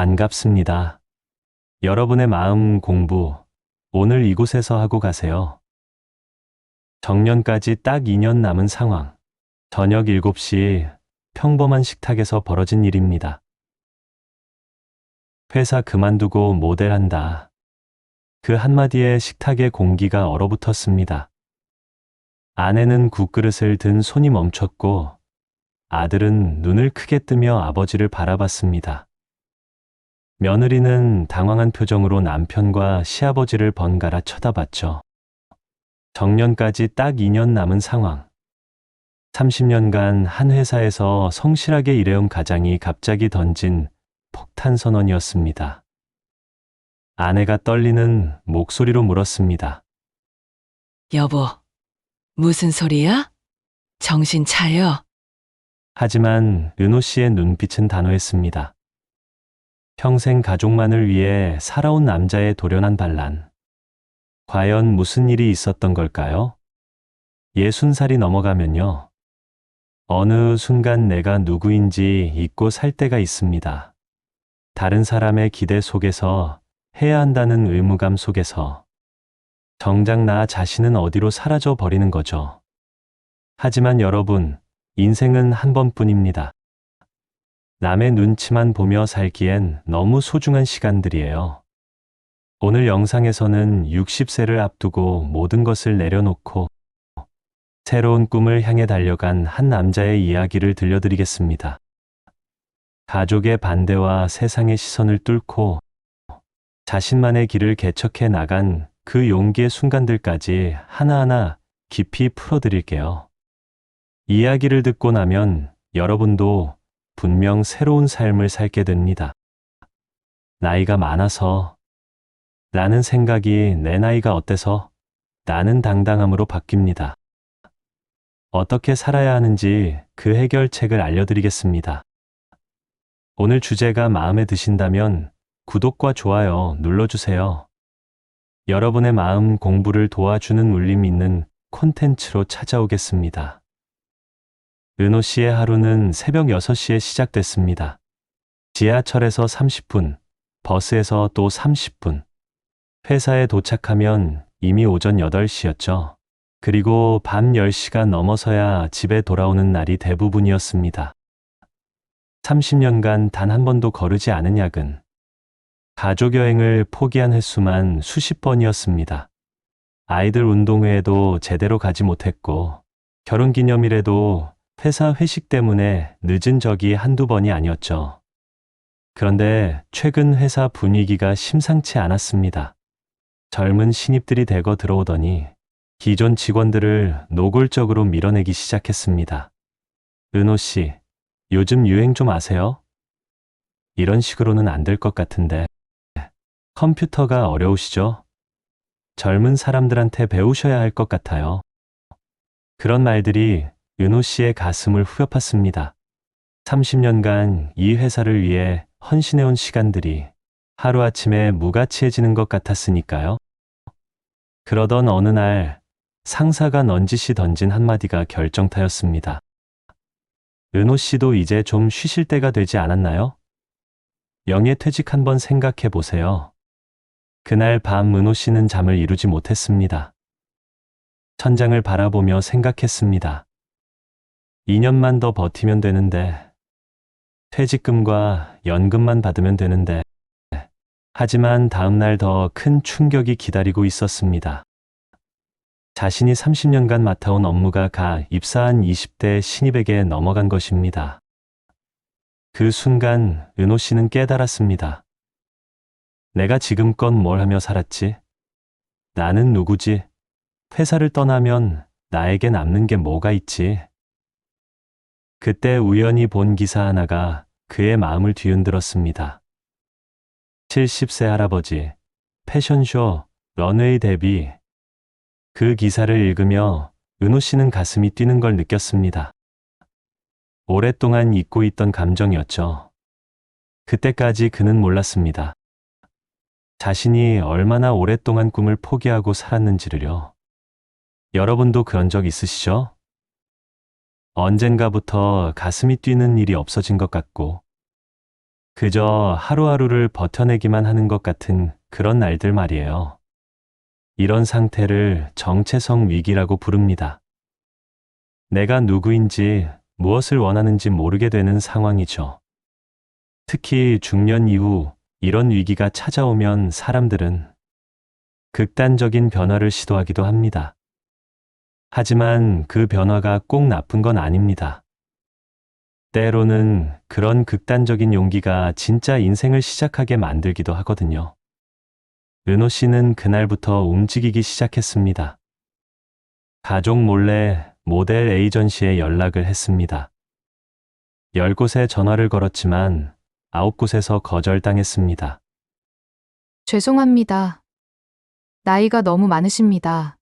반갑습니다. 여러분의 마음 공부, 오늘 이곳에서 하고 가세요. 정년까지 딱 2년 남은 상황. 저녁 7시 평범한 식탁에서 벌어진 일입니다. 회사 그만두고 모델한다. 그 한마디에 식탁의 공기가 얼어붙었습니다. 아내는 국그릇을 든 손이 멈췄고 아들은 눈을 크게 뜨며 아버지를 바라봤습니다. 며느리는 당황한 표정으로 남편과 시아버지를 번갈아 쳐다봤죠. 정년까지 딱 2년 남은 상황. 30년간 한 회사에서 성실하게 일해온 가장이 갑자기 던진 폭탄 선언이었습니다. 아내가 떨리는 목소리로 물었습니다. 여보, 무슨 소리야? 정신 차려. 하지만 은호 씨의 눈빛은 단호했습니다. 평생 가족만을 위해 살아온 남자의 도련한 반란. 과연 무슨 일이 있었던 걸까요? 예순 살이 넘어가면요. 어느 순간 내가 누구인지 잊고 살 때가 있습니다. 다른 사람의 기대 속에서 해야 한다는 의무감 속에서 정작 나 자신은 어디로 사라져 버리는 거죠. 하지만 여러분, 인생은 한 번뿐입니다. 남의 눈치만 보며 살기엔 너무 소중한 시간들이에요. 오늘 영상에서는 60세를 앞두고 모든 것을 내려놓고 새로운 꿈을 향해 달려간 한 남자의 이야기를 들려드리겠습니다. 가족의 반대와 세상의 시선을 뚫고 자신만의 길을 개척해 나간 그 용기의 순간들까지 하나하나 깊이 풀어드릴게요. 이야기를 듣고 나면 여러분도 분명 새로운 삶을 살게 됩니다. 나이가 많아서 라는 생각이 내 나이가 어때서 나는 당당함으로 바뀝니다. 어떻게 살아야 하는지 그 해결책을 알려드리겠습니다. 오늘 주제가 마음에 드신다면 구독과 좋아요 눌러주세요. 여러분의 마음 공부를 도와주는 울림 있는 콘텐츠로 찾아오겠습니다. 은호 씨의 하루는 새벽 6시에 시작됐습니다. 지하철에서 30분, 버스에서 또 30분. 회사에 도착하면 이미 오전 8시였죠. 그리고 밤 10시가 넘어서야 집에 돌아오는 날이 대부분이었습니다. 30년간 단 한 번도 거르지 않은 야근. 가족 여행을 포기한 횟수만 수십 번이었습니다. 아이들 운동회에도 제대로 가지 못했고, 결혼 기념일에도 회사 회식 때문에 늦은 적이 한두 번이 아니었죠. 그런데 최근 회사 분위기가 심상치 않았습니다. 젊은 신입들이 대거 들어오더니 기존 직원들을 노골적으로 밀어내기 시작했습니다. 은호 씨, 요즘 유행 좀 아세요? 이런 식으로는 안 될 것 같은데. 컴퓨터가 어려우시죠? 젊은 사람들한테 배우셔야 할 것 같아요. 그런 말들이 은호 씨의 가슴을 후벼팠습니다. 30년간 이 회사를 위해 헌신해온 시간들이 하루아침에 무가치해지는 것 같았으니까요. 그러던 어느 날 상사가 넌지시 던진 한마디가 결정타였습니다. 은호 씨도 이제 좀 쉬실 때가 되지 않았나요? 영예 퇴직 한번 생각해 보세요. 그날 밤 은호 씨는 잠을 이루지 못했습니다. 천장을 바라보며 생각했습니다. 2년만 더 버티면 되는데, 퇴직금과 연금만 받으면 되는데, 하지만 다음날 더 큰 충격이 기다리고 있었습니다. 자신이 30년간 맡아온 업무가 가 입사한 20대 신입에게 넘어간 것입니다. 그 순간 은호 씨는 깨달았습니다. 내가 지금껏 뭘 하며 살았지? 나는 누구지? 회사를 떠나면 나에게 남는 게 뭐가 있지? 그때 우연히 본 기사 하나가 그의 마음을 뒤흔들었습니다. 70세 할아버지, 패션쇼, 런웨이 데뷔. 그 기사를 읽으며 은호 씨는 가슴이 뛰는 걸 느꼈습니다. 오랫동안 잊고 있던 감정이었죠. 그때까지 그는 몰랐습니다. 자신이 얼마나 오랫동안 꿈을 포기하고 살았는지를요. 여러분도 그런 적 있으시죠? 언젠가부터 가슴이 뛰는 일이 없어진 것 같고, 그저 하루하루를 버텨내기만 하는 것 같은 그런 날들 말이에요. 이런 상태를 정체성 위기라고 부릅니다. 내가 누구인지 무엇을 원하는지 모르게 되는 상황이죠. 특히 중년 이후 이런 위기가 찾아오면 사람들은 극단적인 변화를 시도하기도 합니다. 하지만 그 변화가 꼭 나쁜 건 아닙니다. 때로는 그런 극단적인 용기가 진짜 인생을 시작하게 만들기도 하거든요. 은호 씨는 그날부터 움직이기 시작했습니다. 가족 몰래 모델 에이전시에 연락을 했습니다. 10곳에 전화를 걸었지만 9곳에서 거절당했습니다. 죄송합니다. 나이가 너무 많으십니다.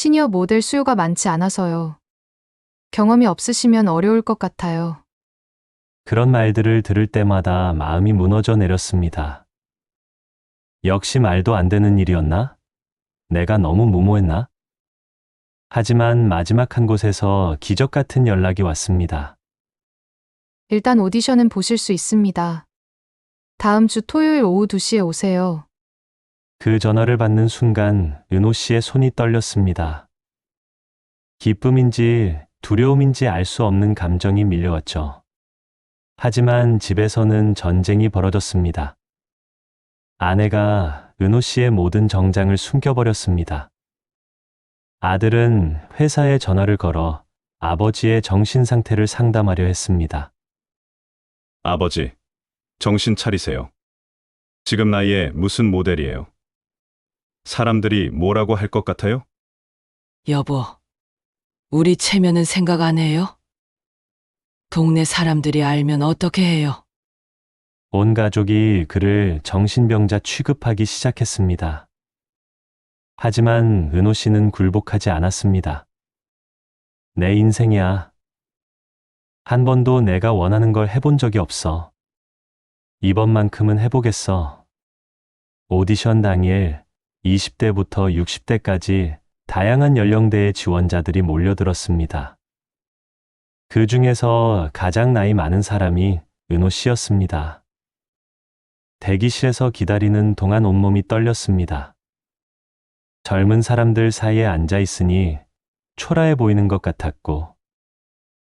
시니어 모델 수요가 많지 않아서요. 경험이 없으시면 어려울 것 같아요. 그런 말들을 들을 때마다 마음이 무너져 내렸습니다. 역시 말도 안 되는 일이었나? 내가 너무 무모했나? 하지만 마지막 한 곳에서 기적 같은 연락이 왔습니다. 일단 오디션은 보실 수 있습니다. 다음 주 토요일 오후 2시에 오세요. 그 전화를 받는 순간 은호 씨의 손이 떨렸습니다. 기쁨인지 두려움인지 알 수 없는 감정이 밀려왔죠. 하지만 집에서는 전쟁이 벌어졌습니다. 아내가 은호 씨의 모든 정장을 숨겨버렸습니다. 아들은 회사에 전화를 걸어 아버지의 정신 상태를 상담하려 했습니다. 아버지, 정신 차리세요. 지금 나이에 무슨 모델이에요? 사람들이 뭐라고 할 것 같아요? 여보, 우리 체면은 생각 안 해요? 동네 사람들이 알면 어떻게 해요? 온 가족이 그를 정신병자 취급하기 시작했습니다. 하지만 은호 씨는 굴복하지 않았습니다. 내 인생이야. 한 번도 내가 원하는 걸 해본 적이 없어. 이번만큼은 해보겠어. 오디션 당일 20대부터 60대까지 다양한 연령대의 지원자들이 몰려들었습니다. 그 중에서 가장 나이 많은 사람이 은호 씨였습니다. 대기실에서 기다리는 동안 온몸이 떨렸습니다. 젊은 사람들 사이에 앉아 있으니 초라해 보이는 것 같았고,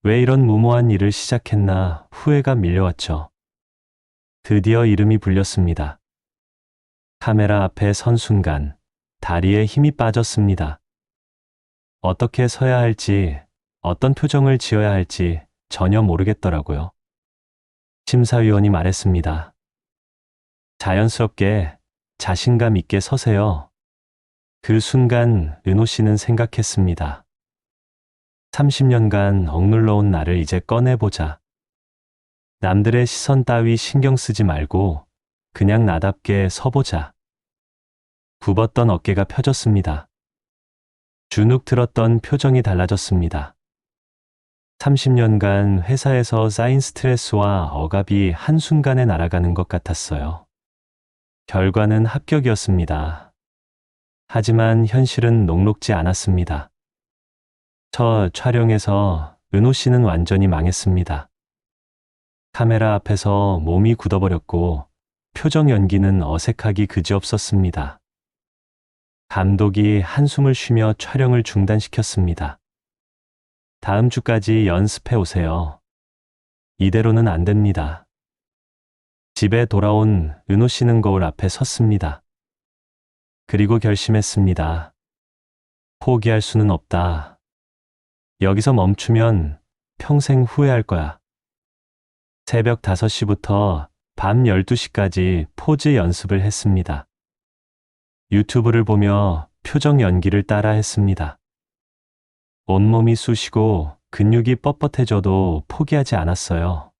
왜 이런 무모한 일을 시작했나 후회가 밀려왔죠. 드디어 이름이 불렸습니다. 카메라 앞에 선 순간 다리에 힘이 빠졌습니다. 어떻게 서야 할지, 어떤 표정을 지어야 할지 전혀 모르겠더라고요. 심사위원이 말했습니다. 자연스럽게 자신감 있게 서세요. 그 순간 은호 씨는 생각했습니다. 30년간 억눌러온 나를 이제 꺼내보자. 남들의 시선 따위 신경 쓰지 말고 그냥 나답게 서보자. 굽었던 어깨가 펴졌습니다. 주눅 들었던 표정이 달라졌습니다. 30년간 회사에서 쌓인 스트레스와 억압이 한순간에 날아가는 것 같았어요. 결과는 합격이었습니다. 하지만 현실은 녹록지 않았습니다. 첫 촬영에서 은호 씨는 완전히 망했습니다. 카메라 앞에서 몸이 굳어버렸고 표정 연기는 어색하기 그지없었습니다. 감독이 한숨을 쉬며 촬영을 중단시켰습니다. 다음 주까지 연습해 오세요. 이대로는 안 됩니다. 집에 돌아온 은호 씨는 거울 앞에 섰습니다. 그리고 결심했습니다. 포기할 수는 없다. 여기서 멈추면 평생 후회할 거야. 새벽 5시부터 밤 12시까지 포즈 연습을 했습니다. 유튜브를 보며 표정 연기를 따라 했습니다. 온몸이 쑤시고 근육이 뻣뻣해져도 포기하지 않았어요.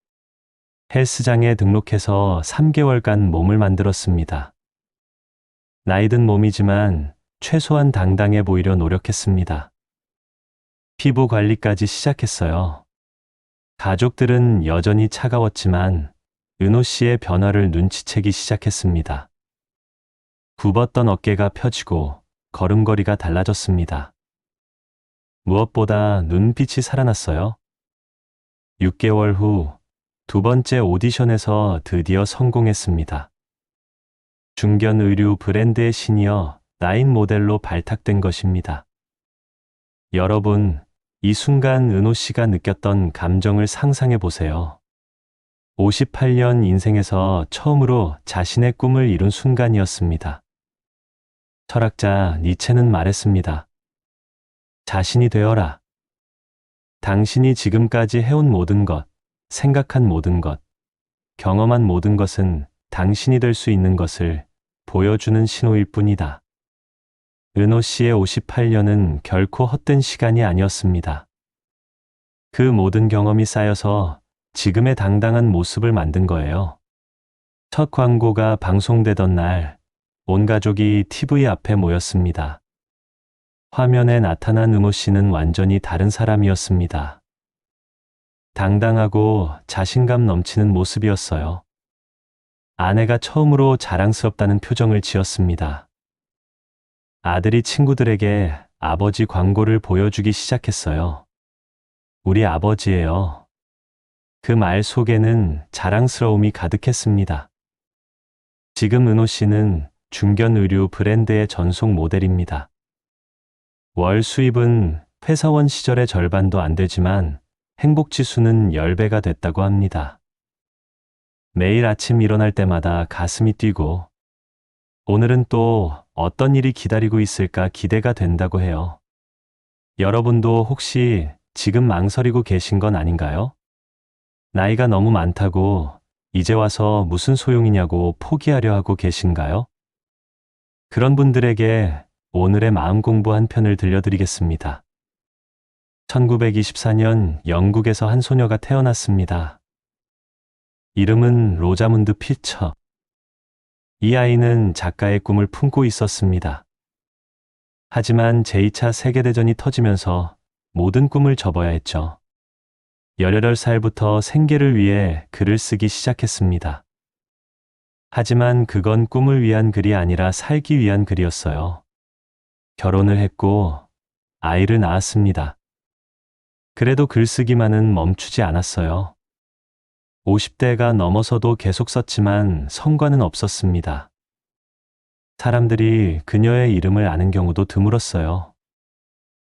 헬스장에 등록해서 3개월간 몸을 만들었습니다. 나이든 몸이지만 최소한 당당해 보이려 노력했습니다. 피부 관리까지 시작했어요. 가족들은 여전히 차가웠지만 은호 씨의 변화를 눈치채기 시작했습니다. 굽었던 어깨가 펴지고 걸음걸이가 달라졌습니다. 무엇보다 눈빛이 살아났어요. 6개월 후 두 번째 오디션에서 드디어 성공했습니다. 중견 의류 브랜드의 신이어 나인 모델로 발탁된 것입니다. 여러분, 이 순간 은호 씨가 느꼈던 감정을 상상해 보세요. 58년 인생에서 처음으로 자신의 꿈을 이룬 순간이었습니다. 철학자 니체는 말했습니다. 자신이 되어라. 당신이 지금까지 해온 모든 것, 생각한 모든 것, 경험한 모든 것은 당신이 될 수 있는 것을 보여주는 신호일 뿐이다. 은호 씨의 58년은 결코 헛된 시간이 아니었습니다. 그 모든 경험이 쌓여서 지금의 당당한 모습을 만든 거예요. 첫 광고가 방송되던 날, 온 가족이 TV 앞에 모였습니다. 화면에 나타난 은호 씨는 완전히 다른 사람이었습니다. 당당하고 자신감 넘치는 모습이었어요. 아내가 처음으로 자랑스럽다는 표정을 지었습니다. 아들이 친구들에게 아버지 광고를 보여주기 시작했어요. 우리 아버지예요. 그 말 속에는 자랑스러움이 가득했습니다. 지금 은호 씨는 중견 의류 브랜드의 전속 모델입니다. 월 수입은 회사원 시절의 절반도 안 되지만 행복 지수는 10배가 됐다고 합니다. 매일 아침 일어날 때마다 가슴이 뛰고 오늘은 또 어떤 일이 기다리고 있을까 기대가 된다고 해요. 여러분도 혹시 지금 망설이고 계신 건 아닌가요? 나이가 너무 많다고 이제 와서 무슨 소용이냐고 포기하려 하고 계신가요? 그런 분들에게 오늘의 마음 공부 한 편을 들려드리겠습니다. 1924년 영국에서 한 소녀가 태어났습니다. 이름은 로자문드 필처. 이 아이는 작가의 꿈을 품고 있었습니다. 하지만 제2차 세계대전이 터지면서 모든 꿈을 접어야 했죠. 18살부터 생계를 위해 글을 쓰기 시작했습니다. 하지만 그건 꿈을 위한 글이 아니라 살기 위한 글이었어요. 결혼을 했고 아이를 낳았습니다. 그래도 글쓰기만은 멈추지 않았어요. 50대가 넘어서도 계속 썼지만 성과는 없었습니다. 사람들이 그녀의 이름을 아는 경우도 드물었어요.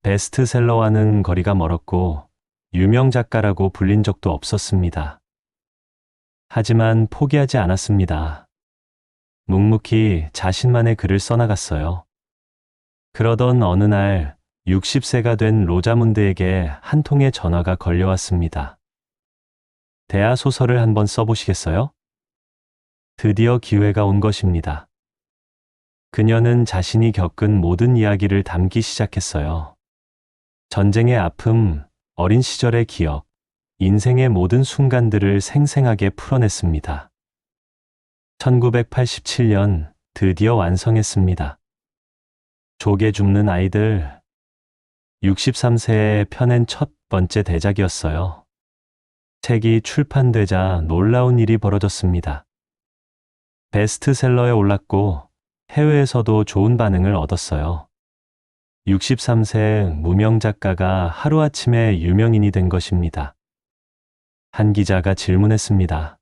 베스트셀러와는 거리가 멀었고 유명 작가라고 불린 적도 없었습니다. 하지만 포기하지 않았습니다. 묵묵히 자신만의 글을 써나갔어요. 그러던 어느 날 60세가 된 로자문드에게 한 통의 전화가 걸려왔습니다. 대하 소설을 한번 써보시겠어요? 드디어 기회가 온 것입니다. 그녀는 자신이 겪은 모든 이야기를 담기 시작했어요. 전쟁의 아픔, 어린 시절의 기억, 인생의 모든 순간들을 생생하게 풀어냈습니다. 1987년 드디어 완성했습니다. 조개 줍는 아이들. 63세에 펴낸 첫 번째 대작이었어요. 책이 출판되자 놀라운 일이 벌어졌습니다. 베스트셀러에 올랐고 해외에서도 좋은 반응을 얻었어요. 63세 무명 작가가 하루아침에 유명인이 된 것입니다. 한 기자가 질문했습니다.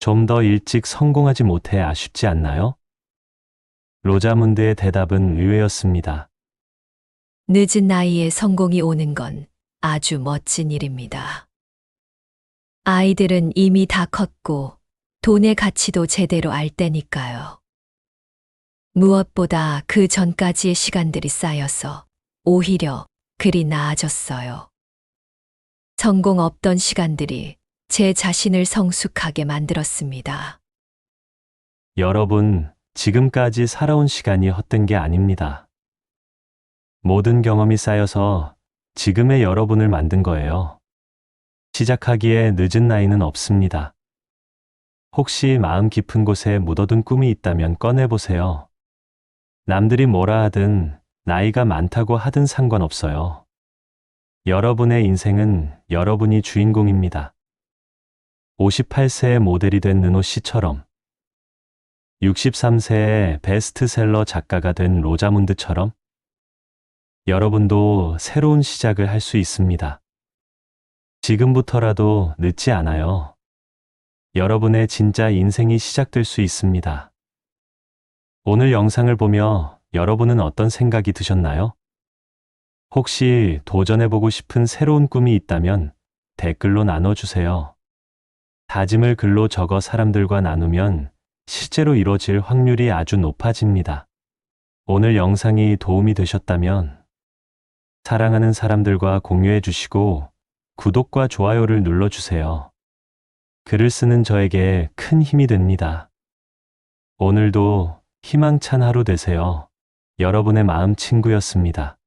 좀 더 일찍 성공하지 못해 아쉽지 않나요? 로자문드의 대답은 의외였습니다. 늦은 나이에 성공이 오는 건 아주 멋진 일입니다. 아이들은 이미 다 컸고 돈의 가치도 제대로 알 때니까요. 무엇보다 그 전까지의 시간들이 쌓여서 오히려 그리 나아졌어요. 성공 없던 시간들이 제 자신을 성숙하게 만들었습니다. 여러분, 지금까지 살아온 시간이 헛된 게 아닙니다. 모든 경험이 쌓여서 지금의 여러분을 만든 거예요. 시작하기에 늦은 나이는 없습니다. 혹시 마음 깊은 곳에 묻어둔 꿈이 있다면 꺼내보세요. 남들이 뭐라 하든 나이가 많다고 하든 상관없어요. 여러분의 인생은 여러분이 주인공입니다. 58세의 모델이 된 은호 씨처럼 63세의 베스트셀러 작가가 된 로자문드처럼 여러분도 새로운 시작을 할 수 있습니다. 지금부터라도 늦지 않아요. 여러분의 진짜 인생이 시작될 수 있습니다. 오늘 영상을 보며 여러분은 어떤 생각이 드셨나요? 혹시 도전해보고 싶은 새로운 꿈이 있다면 댓글로 나눠주세요. 다짐을 글로 적어 사람들과 나누면 실제로 이루어질 확률이 아주 높아집니다. 오늘 영상이 도움이 되셨다면 사랑하는 사람들과 공유해 주시고 구독과 좋아요를 눌러주세요. 글을 쓰는 저에게 큰 힘이 됩니다. 오늘도 희망찬 하루 되세요. 여러분의 마음 친구였습니다.